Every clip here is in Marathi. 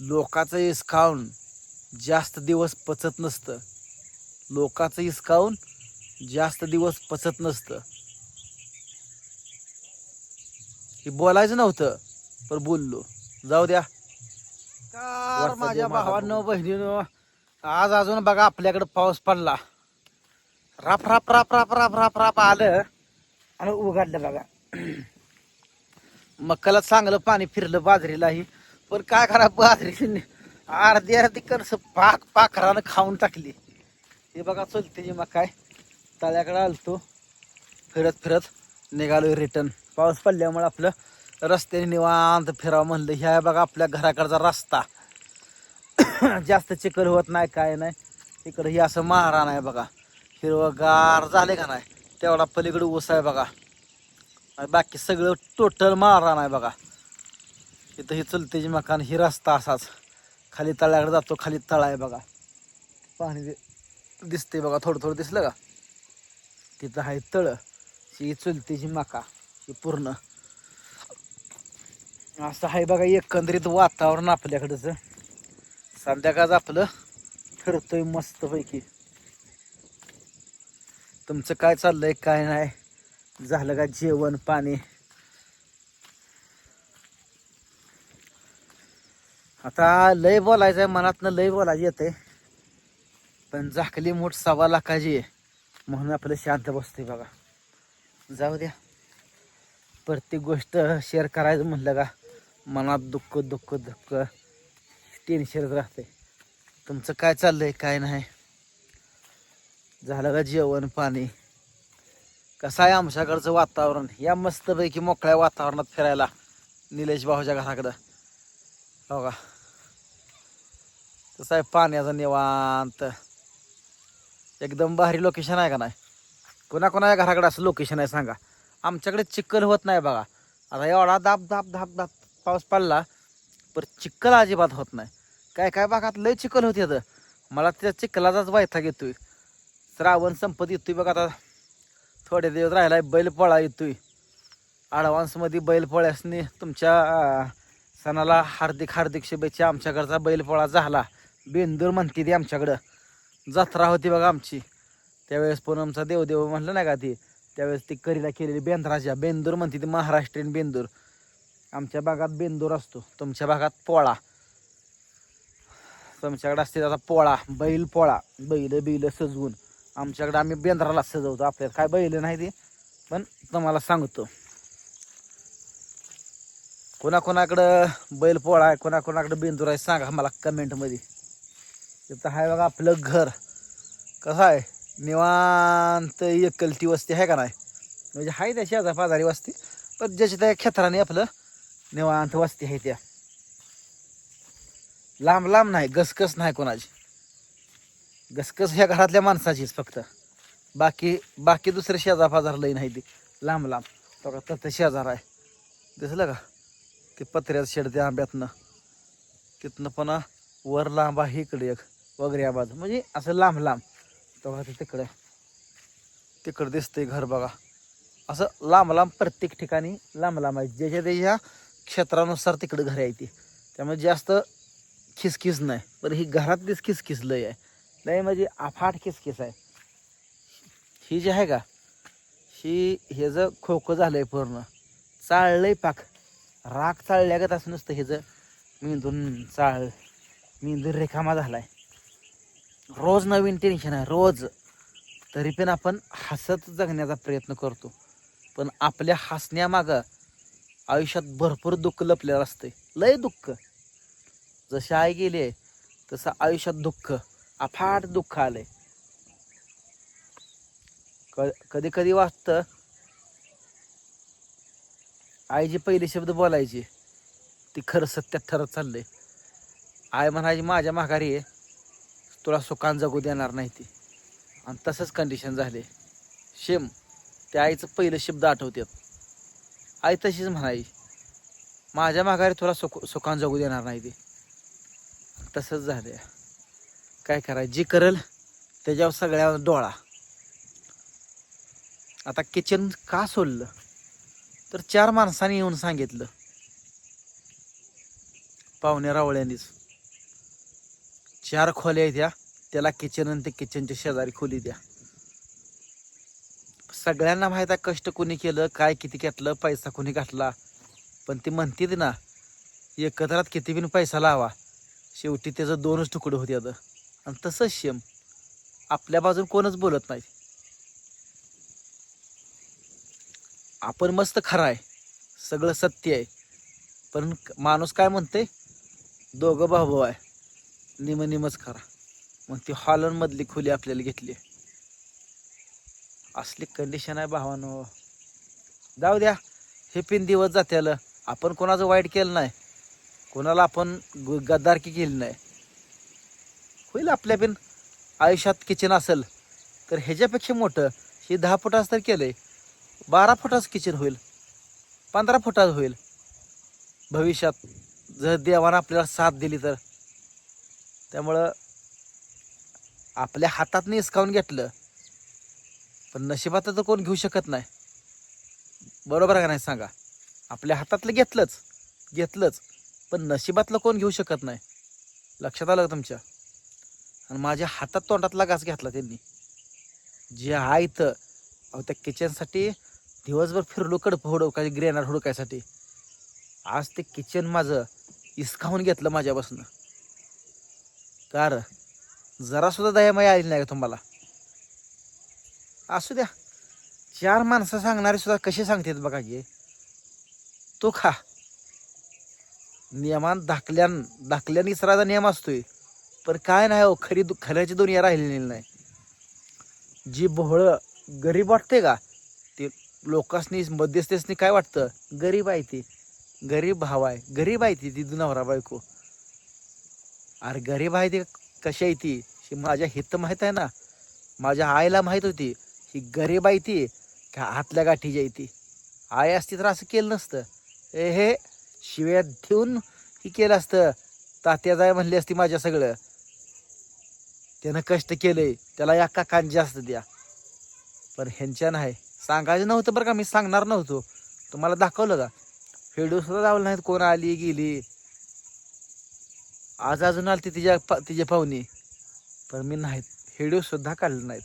लोकाचं इसकावून जास्त दिवस पचत नसतं. लोकाचं इसकावून जास्त दिवस पचत नसतं. हे बोलायचं नव्हतं पण बोललो. जाऊ द्या. माझ्या भावांनो बहिणीनो आज अजून बघा आपल्याकडे पाऊस पडला. राप राप राप राप राप राप राप आलं आणि उघडलं बघा. मक्काला चांगलं पाणी फिरलं बाजरीलाही. पण काय करा बाजरी अर्धी अर्धी कणस पाक पाखरानं खाऊन टाकली. हे बघा चलते जी मग काय. तळ्याकडे आलतो. फिरत फिरत निघालो रिटर्न पाऊस पडल्यामुळे आपलं रस्त्याने निवांत फिरावं म्हणलं. ह्या बघा आपल्या घराकडचा रस्ता. जास्त चिखल होत नाही काय नाही. इकडं हे असं मारा आहे बघा. हिरवगार झाले का नाही. तेवढा पलीकडे ऊस आहे बघा. बाकी सगळं टोटल मारा नाही बघा. इथं ही चलतेची मकान ही रस्ता असाच. खाली तळ्याकडे जातो खाली तळा आहे बघा. पाणी दिसते बघा थोडं थोडं दिसलं का? तिथं आहे तळ. ही चुलतीची मका ही पूर्ण. असं आहे बघा एकंदरीत वातावरण आपल्याकडंच. संध्याकाळच आपलं फिरतोय मस्तपैकी. तुमचं काय चाललंय काय नाही? झालं का जेवण पाणी? आता लय आहे मनातनं लय बोलायचं येते पण झाकली मोठ सव्वा लाखाची आहे. म्हणून आपलं शांत बसते बघा. जाऊ द्या. प्रत्येक गोष्ट शेअर करायचं म्हणलं का मनात दुःख दुःख दुःख टेन्शनच राहते तुमचं काय चाललंय काय नाही? झालं का जेवण पाणी? कसं आहे आमच्याकडचं वातावरण? या मस्तपैकी मोकळ्या वातावरणात फिरायला निलेश भाऊच्या घराकडं. हो का तसं आहे पाण्याचं निवांत. एकदम भारी लोकेशन आहे का नाही? कोणा कोणाच्या घराकडे असं लोकेशन आहे सांगा. आमच्याकडे चिखल होत नाही बघा. आता एवढा दाब दाब दाब दाब पाऊस पडला पर चिखल अजिबात होत नाही. काय काय भागात लय चिखल होते आता मला त्या चिखलाचाच वायथा घेतोय श्रावण संपत येतोय बघा आता. थोडे दिवस राहिलाय बैलपोळा येतोय. ॲडव्हान्समध्ये बैलपोळ्यासनी तुमच्या सणाला हार्दिक हार्दिक शुभेच्छा. आमच्याकडचा बैलपोळा झाला. बेंदूर म्हणते ती आमच्याकडं. जत्रा होती बघा आमची. त्यावेळेस पूनमचा देवदेव म्हटलं नाही का ती? त्यावेळेस ती करीला केलेली बेंद्राच्या. बेंदूर म्हणते ती महाराष्ट्रीयन बेंदूर. आमच्या भागात बेंदूर असतो. तुमच्या भागात पोळा. तुमच्याकडे असते आता पोळा. बैल पोळा. बैल बिल सजवून. आमच्याकडे आम्ही बेंद्राला सजवतो आपल्याला काय बैल नाही ते पण तुम्हाला सांगतो. कोणाकोणाकडं बैल पोळा आहे कोणाकोणाकडं बेंदूर आहे सांगा मला कमेंटमध्ये. तिथं आहे बघा आपलं घर. कसं आहे? निवांत एकलती वस्ती आहे का नाही? म्हणजे आहे त्या शेजार पाजारी वस्ती पण ज्याच्या त्या क्षेत्राने आपलं निवांत वस्ती आहे त्या. लांब लांब नाही गसकस नाही कोणाची. गसकस ह्या घरातल्या माणसाचीच फक्त. बाकी बाकी दुसरे शेजार पाजार लई नाही ती. लांब लांब. बघा तर शेजार आहे. दिसलं का? ते पत्र्यात शेड त्या आंब्यातनं. तिथनं पण वर लांब आहे इकडे एक. वगैरे या बाजू म्हणजे असं लांब लांब. तो बघा ते तिकडे. तिकडं दिसतंय घर बघा. असं लांब लांब प्रत्येक ठिकाणी लांब लांब आहे. ज्याच्या त्याच्या क्षेत्रानुसार तिकडं घर आहे ती. त्यामुळे जास्त खिसखिस नाही. पण ही घरातलीच खिसखिस लय आहे. लय म्हणजे अफाट खिसखिस आहे. ही जी आहे का ही हे जर खोकं आहे पूर्ण चाळलंय पाक. राख चाळल्यागत असं नसतं हे जर मेंदून चाळ मेंदू रेखामा झाला आहे रोज नवीन टेन्शन आहे रोज. तरी पण आपण हसत जगण्याचा प्रयत्न करतो. पण आपल्या हसण्यामागं आयुष्यात भरपूर दुःख लपलेलं असतंय. लय दुःख. जशी आई गेली आहे तसं आयुष्यात दुःख अफाट दुःख आलंय. कधी कधी वाटतं आई पहिले शब्द बोलायचे ती खरं सत्यात ठरत चाललंय. आई म्हणायची माझ्या माघारी आहे तुला सुखान जगू देणार नाही ती. आणि तसंच कंडिशन झाले. शेम त्या आईचं पहिलं शब्द आठवतात आई तशीच म्हणायची माझ्या माघारी तुला सुख सुखान जगू देणार नाही ती. तसंच झाले. काय करायचं? जी करल त्याच्यावर सगळ्या डोळा. आता किचन का सोडलं? तर चार माणसांनी येऊन सांगितलं. पाहुणे रावळ्यांनीच. चार खोल्या द्या त्याला किचन आणि ते किचनच्या शेजारी खोली द्या. सगळ्यांना माहीत आहे कष्ट कोणी केलं काय किती घेतलं पैसा कोणी घातला. पण ती म्हणतीत ना एकत्रात किती बिन पैसा लावा. शेवटी त्याचं दोनच तुकडं होते आता. आणि तसंच शेम आपल्या बाजून कोणच बोलत नाही. आपण मस्त खरं आहे. सगळं सत्य आहे. पण माणूस काय म्हणते दोघं भाऊ भाऊ आहे. निम निमच खरा मग ती हॉलनमधली खोली आपल्याला घेतली. असली कंडिशन आहे भावानो. जाऊ द्या. हे पिन दिवस जात्याला. आपण कोणाचं वाईट केलं नाही. कोणाला आपण गद्दारकी केली नाही. होईल आपल्या पिन. आयुष्यात किचन असेल तर ह्याच्यापेक्षा मोठं. हे दहा फुटाचं तर केलंय. बारा फुटाचं किचन होईल. पंधरा फुटाचं होईल. भविष्यात जर देवानं आपल्याला साथ दिली तर. त्यामुळं आपल्या हातात निसकावून घेतलं पण नशिबात तर कोण घेऊ शकत नाही. बरोबर आहे का नाही सांगा? आपल्या हातातलं घेतलंच घेतलंच पण नशिबातलं कोण घेऊ शकत नाही? लक्षात आलं का तुमच्या? आणि माझ्या हातात तोंडातला घास घेतला त्यांनी. जे आहे इथं अहो त्या किचनसाठी दिवसभर फिरलो कडप हुडकाय ग्रेनार हुडकायसाठी. आज ते किचन माझं इसकावून घेतलं माझ्यापासून. कार जरा सुद्धा दयामाया आली नाही का तुम्हाला? असू द्या. चार माणसं सांगणारे सुद्धा कसे सांगतात बघा गे तो खा. नियमान धाकल्यान धाकल्यान इसराचा नियम असतोय. पण काय नाही हो खरी दु- खऱ्याची दुनिया राहिलेली नाही. जी भोळं गरीब वाटते का? ते लोकांसनी मध्यस्थेसनी काय वाटतं? गरीब आहे ती. गरीब भाव आहे. गरीब आहे ती ती नवरा बायको. अरे गरीब आहे ती कशी आहे ती? ही माझ्या हित माहीत आहे ना? माझ्या आईला माहीत होती. ही गरीब आहे ती. का हातल्या गाठीची आहे ती. आई असती तर असं केलं नसतं. ए हे शिव्या देऊन ही केलं असतं. तात्या जाय म्हणली असती माझ्या सगळं. त्यानं कष्ट केलंय त्याला या कान जास्त द्या. पण ह्यांच्या नाही. सांगायचं नव्हतं बरं का मी सांगणार नव्हतो. तुम्हाला दाखवलं का? व्हिडिओ लावलं नाहीत कोण आली गेली. आज अजून आली तिच्या पा- तिच्या पाहुणे. पण मी नाहीत. व्हिडिओ सुद्धा काढले नाहीत.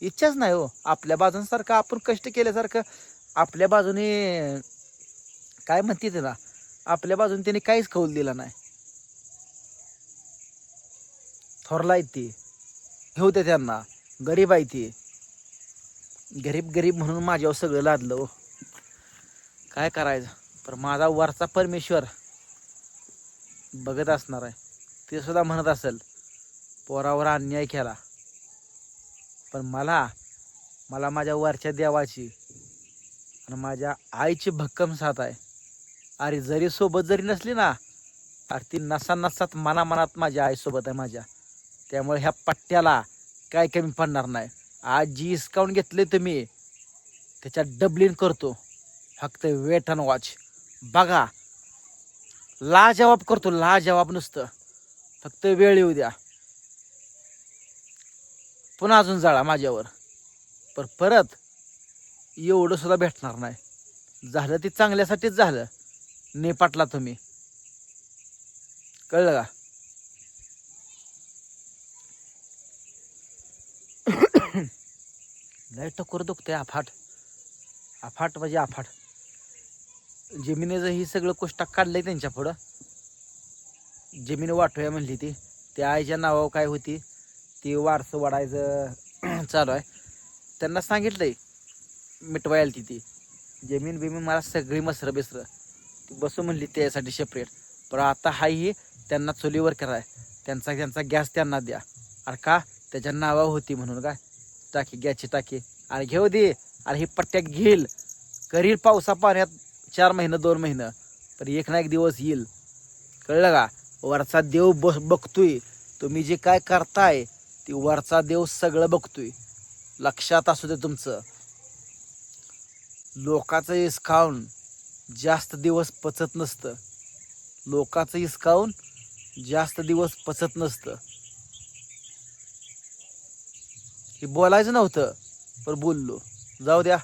इच्छाच नाही हो. आपल्या बाजूंसारखं आपण कष्ट केल्यासारखं आपल्या बाजूने काय म्हणते ते आपल्या बाजूने त्याने काहीच कौल दिला नाही. थोरला आहे ती. घेऊ दे त्यांना. गरीब आहे ती. गरीब गरीब म्हणून माझ्यावर सगळं लादलं हो. काय करायचं? पण माझा वरचा परमेश्वर बघत असणार आहे. ते सुद्धा म्हणत असेल पोरावर अन्याय केला. पण मला मला माझ्या वरच्या देवाची आणि माझ्या आईची भक्कम साथ आहे. अरे जरी सोबत जरी नसली ना अरे ती नसा नसात मनामनात माझ्या आईसोबत आहे माझ्या. त्यामुळे ह्या पट्ट्याला काय कमी पडणार नाही. आज जी इस्कावून घेतले तुम्ही त्याच्यात डबलिन करतो. फक्त वेट अँड वॉच बघा लाजवाब करतो लाजवाब नुसतं. फक्त वेळ येऊ द्या. पुन्हा अजून जाळा माझ्यावर. पर परत एवढं सुद्धा भेटणार नाही. झालं ते चांगल्यासाठीच झालं. नेपाटला तुम्ही. कळलं का? लय टकोर दुखते अफाट अफाट म्हणजे अफाट जमिनीचं ही सगळं कोष्टाक काढलंय त्यांच्या पुढं. जमीन वाटूया म्हणली ती. त्या आईच्या नावावर काय होती ती वारसं वाढायचं चालू आहे. त्यांना सांगितलंय मिटवायला ती ती. जमीन बिमीन मला सगळी मसरं बिसरं ती बसू म्हणली त्यासाठी सेपरेट पण आता हाही त्यांना चुलीवर कराय त्यांचा त्यांचा गॅस त्यांना द्या. अरे का? त्याच्या नावावर होती म्हणून काय? टाकी गॅसची टाकी. अरे घेऊ दे. अरे ही पट्ट्यात घेईल. करील पावसा पाण्यात. चार महिनं दोन महिनं पण एक ना एक दिवस येईल. कळलं का? वरचा देव ब बघतोय. तुम्ही जे काय करताय ते वरचा देव सगळं बघतोय. लक्षात असू दे तुमचं. लोकाचं हिसकावून जास्त दिवस पचत नसतं. लोकाचं हिसकावून जास्त दिवस पचत नसतं. हे बोलायचं नव्हतं पण बोललो. जाऊ द्या.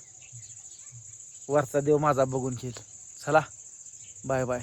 वरचा देव माझा बघून घेईल. चला बाय बाय.